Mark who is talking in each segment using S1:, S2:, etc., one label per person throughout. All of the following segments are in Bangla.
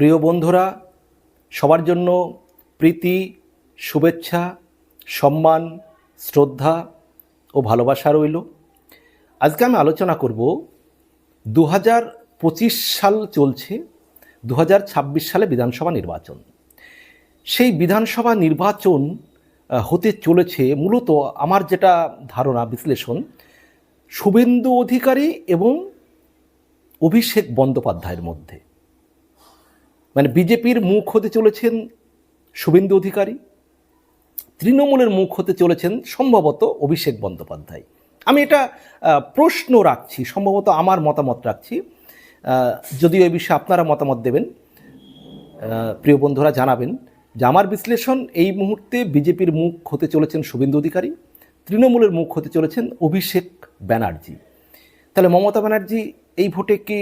S1: প্রিয় বন্ধুরা, সবার জন্য প্রীতি, শুভেচ্ছা, সম্মান, শ্রদ্ধা ও ভালোবাসা রইল। আজকে আমি আলোচনা করব দু হাজার পঁচিশ সাল চলছে দু হাজার ছাব্বিশ সালে বিধানসভা নির্বাচন। সেই বিধানসভা নির্বাচন হতে চলেছে মূলত আমার যেটা ধারণা, বিশ্লেষণ, শুভেন্দু অধিকারী এবং অভিষেক বন্দ্যোপাধ্যায়ের মধ্যে। মানে বিজেপির মুখ হতে চলেছেন শুভেন্দু অধিকারী, তৃণমূলের মুখ হতে চলেছেন সম্ভবত অভিষেক বন্দ্যোপাধ্যায়। আমি এটা প্রশ্ন রাখছি, সম্ভবত আমার মতামত রাখছি। যদিও এই বিষয়ে আপনারা মতামত দেবেন প্রিয় বন্ধুরা জানাবেন যে আমার বিশ্লেষণ এই মুহূর্তে বিজেপির মুখ হতে চলেছেন শুভেন্দু অধিকারী, তৃণমূলের মুখ হতে চলেছেন অভিষেক ব্যানার্জি। তাহলে মমতা ব্যানার্জি এই ভোটে কি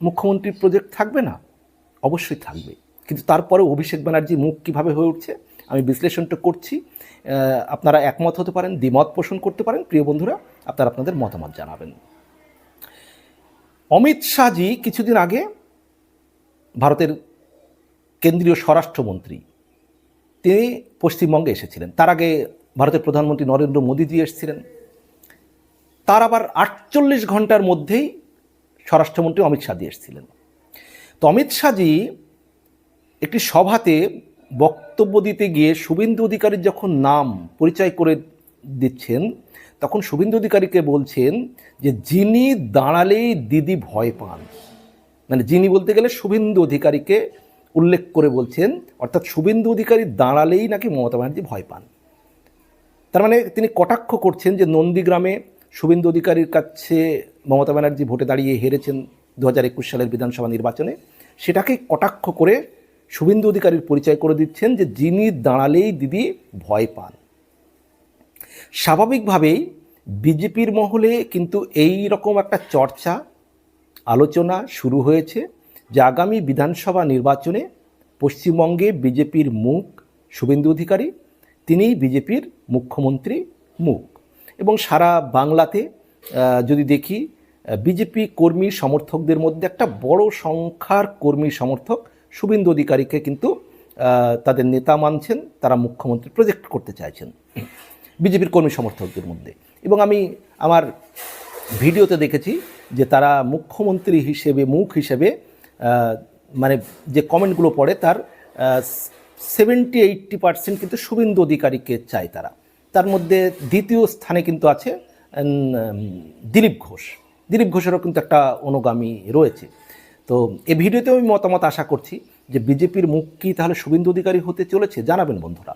S1: মুখ্যমন্ত্রীর প্রজেক্ট থাকবে না? অবশ্যই থাকবে। কিন্তু তারপরে অভিষেক ব্যানার্জি মুখ কীভাবে হয়ে উঠছে, আমি বিশ্লেষণটা করছি। আপনারা একমত হতে পারেন, দ্বিমত পোষণ করতে পারেন। প্রিয় বন্ধুরা, আপনারা আপনাদের মতামত জানাবেন। অমিত শাহজি কিছুদিন আগে ভারতের কেন্দ্রীয় স্বরাষ্ট্রমন্ত্রী, তিনি পশ্চিমবঙ্গে এসেছিলেন। তার আগে ভারতের প্রধানমন্ত্রী নরেন্দ্র মোদীজি এসেছিলেন। তার আবার আটচল্লিশ ঘণ্টার মধ্যেই স্বরাষ্ট্রমন্ত্রী অমিত শাহজি এসেছিলেন। অমিত শাহজি একটি সভাতে বক্তব্য দিতে গিয়ে শুভেন্দু অধিকারীর যখন নাম পরিচয় করে দিচ্ছেন, তখন শুভেন্দু অধিকারীকে বলছেন যে যিনি দাঁড়ালেই দিদি ভয় পান। মানে যিনি বলতে গেলে শুভেন্দু অধিকারীকে উল্লেখ করে বলছেন, অর্থাৎ শুভেন্দু অধিকারী দাঁড়ালেই নাকি মমতা ব্যানার্জি ভয় পান। তার মানে তিনি কটাক্ষ করছেন যে নন্দীগ্রামে শুভেন্দু অধিকারীর কাছে মমতা ব্যানার্জি ভোটে দাঁড়িয়ে হেরেছেন দু হাজার একুশ সালের বিধানসভা নির্বাচনে। সেটাকে কটাক্ষ করে শুভেন্দু অধিকারীর পরিচয় করে দিচ্ছেন যে যিনি দাঁড়ালেই দিদি ভয় পান। স্বাভাবিকভাবেই বিজেপির মহলে কিন্তু এই রকম একটা চর্চা, আলোচনা শুরু হয়েছে যে আগামী বিধানসভা নির্বাচনে পশ্চিমবঙ্গে বিজেপির মুখ শুভেন্দু অধিকারী, তিনিই বিজেপির মুখ্যমন্ত্রী মুখ। এবং সারা বাংলাতে যদি দেখি বিজেপি কর্মী সমর্থকদের মধ্যে একটা বড় সংখ্যার কর্মী সমর্থক শুভেন্দু অধিকারীকে কিন্তু তাদের নেতা মানছেন, তারা মুখ্যমন্ত্রী প্রজেক্ট করতে চাইছেন বিজেপির কর্মী সমর্থকদের মধ্যে। এবং আমি আমার ভিডিওতে দেখেছি যে তারা মুখ্যমন্ত্রী হিসেবে, মুখ হিসেবে মানে যে কমেন্টগুলো পড়ে তার সেভেন্টি এইট্টি পার্সেন্ট কিন্তু শুভেন্দু অধিকারীকে চায় তারা। তার মধ্যে দ্বিতীয় স্থানে কিন্তু আছে দিলীপ ঘোষ। দিলীপ ঘোষেরও কিন্তু একটা অনুগামী রয়েছে। তো এই ভিডিওতে আমি মতামত আশা করছি যে বিজেপির মুখ কি তাহলে শুভেন্দু অধিকারী হতে চলেছে জানাবেন বন্ধুরা।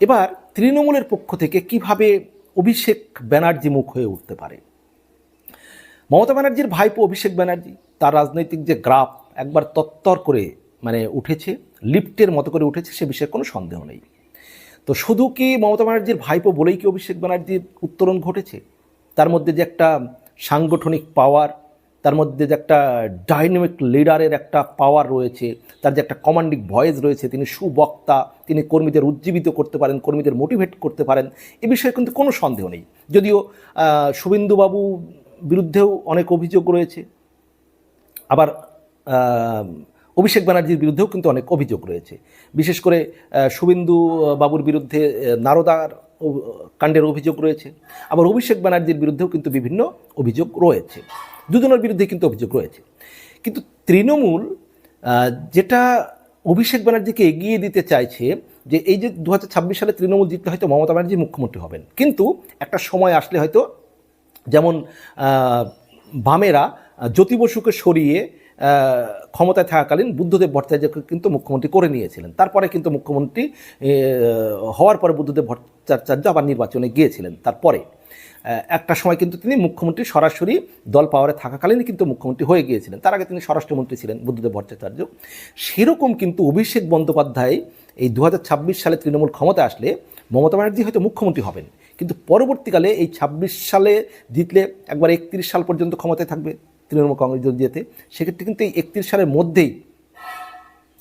S1: এবার তৃণমূলের পক্ষ থেকে কীভাবে অভিষেক ব্যানার্জি মুখ হয়ে উঠতে পারে? মমতা ব্যানার্জির ভাইপো অভিষেক ব্যানার্জি, তার রাজনৈতিক যে গ্রাফ একবার তত্তর করে মানে উঠেছে, লিফটের মতো করে উঠেছে, সে বিষয়ে কোনো সন্দেহ নেই। তো শুধু কি মমতা ব্যানার্জির ভাইপো বলেই কি অভিষেক ব্যানার্জির উত্তরণ ঘটেছে? তার মধ্যে যে একটা সাংগঠনিক পাওয়ার তার মধ্যে যে একটা ডাইনামিক লিডারের একটা পাওয়ার রয়েছে, তার যে একটা কমান্ডিং ভয়েস রয়েছে, তিনি সুবক্তা, তিনি কর্মীদের উজ্জীবিত করতে পারেন, কর্মীদের মোটিভেট করতে পারেন, এ বিষয়ে কিন্তু কোনো সন্দেহ নেই। যদিও শুভেন্দুবাবু বিরুদ্ধেও অনেক অভিযোগ রয়েছে, আবার অভিষেক ব্যানার্জির বিরুদ্ধেও কিন্তু অনেক অভিযোগ রয়েছে। বিশেষ করে শুভেন্দু বাবুর বিরুদ্ধে নারদার কাণ্ডের অভিযোগ রয়েছে। আবার অভিষেক ব্যানার্জির বিরুদ্ধেও কিন্তু বিভিন্ন অভিযোগ রয়েছে। দুজনের বিরুদ্ধে কিন্তু অভিযোগ রয়েছে। কিন্তু তৃণমূল যেটা অভিষেক ব্যানার্জিকে এগিয়ে দিতে চাইছে, যে এই যে দু হাজার ছাব্বিশ সালে তৃণমূল জিতলে হয়তো মমতা ব্যানার্জি মুখ্যমন্ত্রী হবেন। কিন্তু একটা সময় আসলে হয়তো যেমন বামেরা জ্যোতি বসুকে সরিয়ে ক্ষমতায় থাকাকালীন বুদ্ধদেব ভট্টাচার্যকে কিন্তু মুখ্যমন্ত্রী করে নিয়েছিলেন। তারপরে কিন্তু মুখ্যমন্ত্রী হওয়ার পরে বুদ্ধদেব ভট্টাচার্য আবার নির্বাচনে গিয়েছিলেন তারপরে। একটা সময় কিন্তু তিনি মুখ্যমন্ত্রী সরাসরি দল পাওয়ারে থাকাকালীনই কিন্তু মুখ্যমন্ত্রী হয়ে গিয়েছিলেন। তার আগে তিনি স্বরাষ্ট্রমন্ত্রী ছিলেন বুদ্ধদেব ভট্টাচার্য। সেরকম কিন্তু অভিষেক বন্দ্যোপাধ্যায় এই দু হাজার ছাব্বিশ সালে তৃণমূল ক্ষমতা আসলে মমতা ব্যানার্জি হয়তো মুখ্যমন্ত্রী হবেন। কিন্তু পরবর্তীকালে এই ছাব্বিশ সালে জিতলে একবার একত্রিশ সাল পর্যন্ত ক্ষমতায় থাকবে। তৃণমূল কংগ্রেস যদি যেতে সেক্ষেত্রে কিন্তু এই একত্রিশ সালের মধ্যেই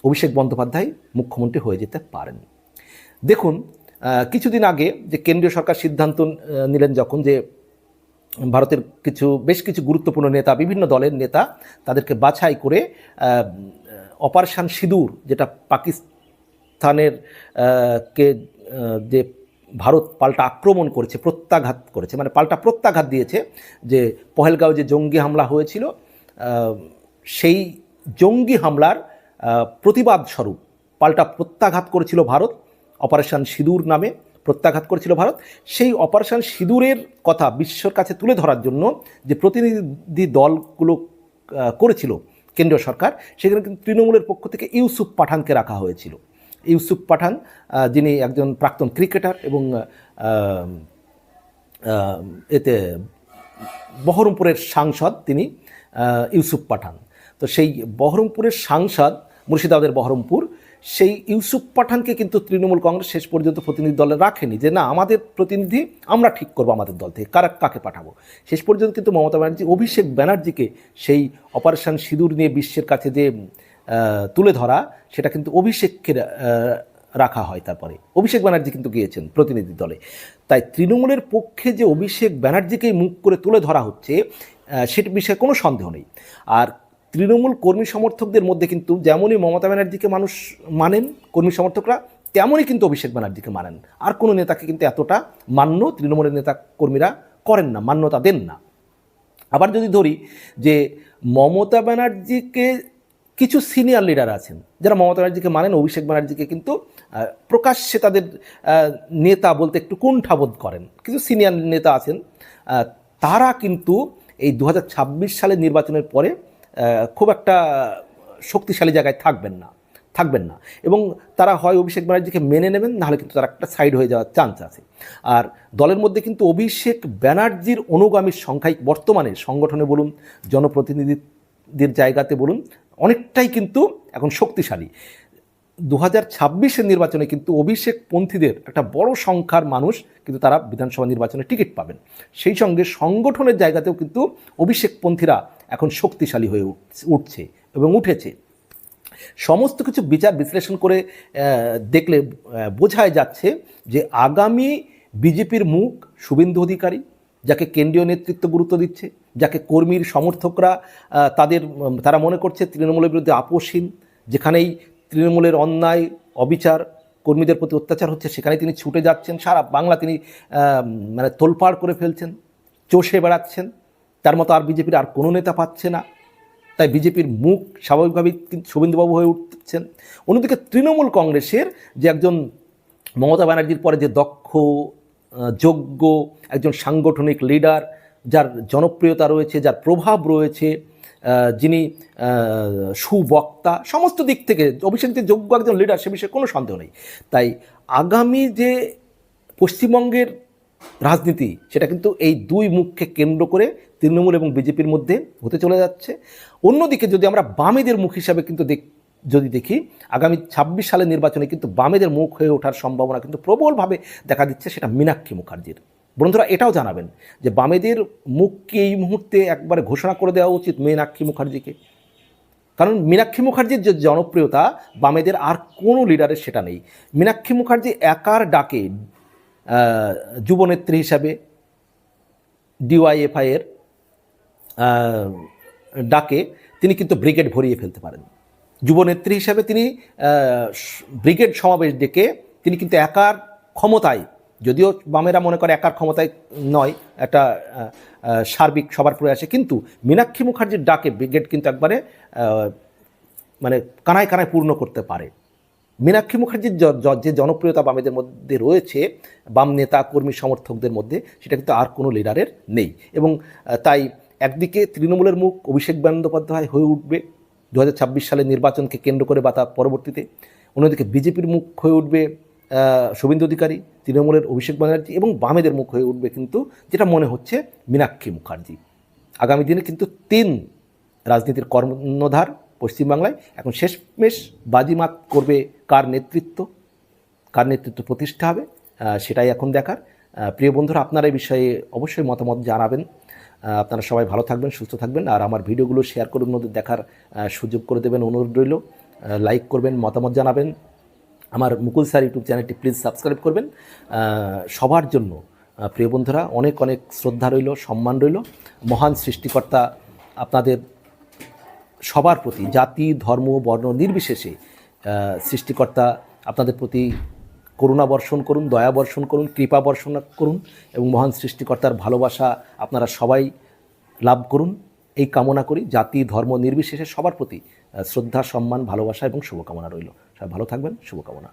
S1: অভিষেক বন্দ্যোপাধ্যায় মুখ্যমন্ত্রী হয়ে যেতে পারেন। দেখুন কিছুদিন আগে যে কেন্দ্রীয় সরকার সিদ্ধান্ত নিলেন যখন যে ভারতের কিছু, বেশ কিছু গুরুত্বপূর্ণ নেতা, বিভিন্ন দলের নেতা তাদেরকে বাছাই করে অপারেশন সিঁদুর যেটা পাকিস্তানের কে যে ভারত পাল্টা আক্রমণ করেছে, প্রত্যাঘাত করেছে মানে পাল্টা প্রত্যাঘাত দিয়েছে যে পহেলগাঁও যে জঙ্গি হামলা হয়েছিল সেই জঙ্গি হামলার প্রতিবাদ স্বরূপ পাল্টা প্রত্যাঘাত করেছিল ভারত, অপারেশন সিঁদুর নামে প্রত্যাঘাত করেছিল ভারত। সেই অপারেশন সিঁদুরের কথা বিশ্বর কাছে তুলে ধরার জন্য যে প্রতিনিধি দলগুলো করেছিল কেন্দ্রীয় সরকার, সেখানে কিন্তু তৃণমূলের পক্ষ থেকে ইউসুফ পাঠানকে রাখা হয়েছিল। ইউসুফ পাঠান যিনি একজন প্রাক্তন ক্রিকেটার এবং এতে বহরমপুরের সাংসদ তিনি ইউসুফ পাঠান। তো সেই বহরমপুরের সাংসদ মুর্শিদাবাদের বহরমপুর, সেই ইউসুফ পাঠানকে কিন্তু তৃণমূল কংগ্রেস শেষ পর্যন্ত প্রতিনিধি দলে রাখেনি যে, না, আমাদের প্রতিনিধি, আমরা ঠিক করব আমাদের দল থেকে, কারা, কাকে পাঠাবো? শেষ পর্যন্ত কিন্তু মমতা ব্যানার্জি, অভিষেক ব্যানার্জিকে সেই অপারেশন সিঁদুর নিয়ে বিশ্বের কাছে যে তুলে ধরা, সেটা কিন্তু অভিষেককে রাখা হয় তারপরে। অভিষেক ব্যানার্জি কিন্তু গিয়েছেন প্রতিনিধি দলে। তাই তৃণমূলের পক্ষে যে অভিষেক ব্যানার্জিকেই মুখ করে তুলে ধরা হচ্ছে সেটা বিষয়ে কোনো সন্দেহ নেই। আর তৃণমূল কর্মী সমর্থকদের মধ্যে কিন্তু যেমনই মমতা ব্যানার্জিকে মানুষ মানেন, কর্মী সমর্থকরা, তেমনই কিন্তু অভিষেক ব্যানার্জিকে মানেন। আর কোনো নেতাকে কিন্তু এতটা মান্য তৃণমূলের নেতা কর্মীরা করেন না, মান্যতা দেন না। আবার যদি ধরি যে মমতা ব্যানার্জিকে কিছু সিনিয়র লিডার আছেন, যারা মমতা ব্যানার্জিকে মানেন, অভিষেক ব্যানার্জিকে কিন্তু প্রকাশ্যে তাদের নেতা বলতে একটু কুণ্ঠাবোধ করেন। কিছু সিনিয়র নেতা আছেন তারা কিন্তু এই দু সালের নির্বাচনের পরে খুব একটা শক্তিশালী জায়গায় থাকবেন না থাকবেন না। এবং তারা হয় অভিষেক ব্যানার্জিকে মেনে নেবেন, নাহলে কিন্তু তারা একটা সাইড হয়ে যাওয়ার চান্স আছে। আর দলের মধ্যে কিন্তু অভিষেক ব্যানার্জির অনুগামীর সংখ্যায় বর্তমানে সংগঠনে বলুন, জনপ্রতিনিধিদের জায়গাতে বলুন অনেকটাই কিন্তু এখন শক্তিশালী। দু হাজার ছাব্বিশের নির্বাচনে কিন্তু অভিষেক পন্থীদের একটা বড় সংখ্যার মানুষ কিন্তু তারা বিধানসভা নির্বাচনে টিকিট পাবেন। সেই সঙ্গে সংগঠনের জায়গাতেও কিন্তু অভিষেক পন্থীরা এখন শক্তিশালী হয়ে উঠছে এবং উঠেছে। সমস্ত কিছু বিচার বিশ্লেষণ করে দেখলে বোঝাই যাচ্ছে যে আগামী বিজেপির মুখ শুভেন্দু অধিকারী, যাকে কেন্দ্রীয় নেতৃত্ব গুরুত্ব দিচ্ছে যাকে কর্মীর সমর্থকরা তাদের তারা মনে করছে তৃণমূলের বিরুদ্ধে আপোষহীন, যেখানেই তৃণমূলের অন্যায়, অবিচার, কর্মীদের প্রতি অত্যাচার হচ্ছে সেখানে তিনি ছুটে যাচ্ছেন, সারা বাংলা তিনি মানে তোলপাড় করে ফেলছেন, চষে বেড়াচ্ছেন, তার মতো আর বিজেপির আর কোনো নেতা পাচ্ছে না। তাই বিজেপির মুখ স্বাভাবিকভাবেই শুভেন্দুবাবু হয়ে উঠছেন। অন্যদিকে তৃণমূল কংগ্রেসের যে একজন মমতা ব্যানার্জির পরে যে দক্ষ যোগ্য, একজন সাংগঠনিক লিডার যার জনপ্রিয়তা রয়েছে, যার প্রভাব রয়েছে যিনি সুবক্তা, সমস্ত দিক থেকে অভিষেক যে যোগ্য একজন লিডার সে বিষয়ে কোনো সন্দেহ নেই। তাই আগামী যে পশ্চিমবঙ্গের রাজনীতি, সেটা কিন্তু এই দুই মুখকে কেন্দ্র করে তৃণমূল এবং বিজেপির মধ্যে হতে চলে যাচ্ছে। অন্যদিকে যদি আমরা বামেদের মুখ হিসাবে কিন্তু দেখ, যদি দেখি, আগামী ছাব্বিশ সালের নির্বাচনে কিন্তু বামেদের মুখ হয়ে ওঠার সম্ভাবনা কিন্তু প্রবলভাবে দেখা দিচ্ছে, সেটা মীনাক্ষী মুখার্জির। বন্ধুরা এটাও জানাবেন যে বামেদের মুখকে এই মুহূর্তে একবারে ঘোষণা করে দেওয়া উচিত মীনাক্ষী মুখার্জিকে। কারণ মীনাক্ষী মুখার্জির যে জনপ্রিয়তা, বামেদের আর কোনো লিডারের সেটা নেই। মীনাক্ষী মুখার্জি একার ডাকে যুবনেত্রী হিসাবে ডিওয়াইএফআইয়ের ডাকে তিনি কিন্তু ব্রিগেড ভরিয়ে ফেলতে পারেন। যুবনেত্রী হিসাবে তিনি ব্রিগেড সমাবেশ ডেকে তিনি কিন্তু একার ক্ষমতায় যদিও বামেরা মনে করে একার ক্ষমতায় নয়, একটা সার্বিক সবার প্রয়াসে, কিন্তু মীনাক্ষী মুখার্জির ডাকে ব্রিগেড কিন্তু একবারে মানে কানায় কানায় পূর্ণ করতে পারে। মীনাক্ষী মুখার্জির যে জনপ্রিয়তা বামেদের মধ্যে রয়েছে, বাম নেতা, কর্মী, সমর্থকদের মধ্যে, সেটা কিন্তু আর কোনো লিডারের নেই। এবং তাই একদিকে তৃণমূলের মুখ অভিষেক বন্দ্যোপাধ্যায় হয়ে উঠবে দু সালের নির্বাচনকে কেন্দ্র করে বা তার পরবর্তীতে, অন্যদিকে বিজেপির মুখ হয়ে উঠবে শুভেন্দু অধিকারী, তৃণমূলের অভিষেক ব্যানার্জি এবং বামেদের মুখ হয়ে উঠবে কিন্তু যেটা মনে হচ্ছে মীনাক্ষী মুখার্জি। আগামী দিনে কিন্তু তিন রাজনীতির কর্ণধার পশ্চিমবাংলায়। এখন শেষমেশ বাজিমাত করবে কার নেতৃত্ব? কার নেতৃত্ব প্রতিষ্ঠা হবে? সেটাই এখন দেখার। প্রিয় বন্ধুরা, আপনারা এই বিষয়ে অবশ্যই মতামত জানাবেন। আপনারা সবাই ভালো থাকবেন, সুস্থ থাকবেন আর আমার ভিডিওগুলো শেয়ার করে অন্যদের দেখার সুযোগ করে দেবেন অনুরোধ রইল। লাইক করবেন, মতামত জানাবেন। আমার মুকুল স্যার ইউটিউব চ্যানেলটি প্লিজ সাবস্ক্রাইব করবেন। সবার জন্য প্রিয় বন্ধুরা, অনেক অনেক শ্রদ্ধা রইল, সম্মান রইল। মহান সৃষ্টিকর্তা আপনাদের সবার প্রতি, জাতি, ধর্ম, বর্ণ নির্বিশেষে সৃষ্টিকর্তা আপনাদের প্রতি করুণা বর্ষণ করুন, দয়া বর্ষণ করুন, কৃপা বর্ষণ করুন এবং মহান সৃষ্টিকর্তার ভালোবাসা আপনারা সবাই লাভ করুন। এই কামনা করি, জাতি, ধর্ম নির্বিশেষে সবার প্রতি শ্রদ্ধা, সম্মান, ভালোবাসা এবং শুভকামনা রইল। সবাই ভালো থাকবেন শুভকামনা।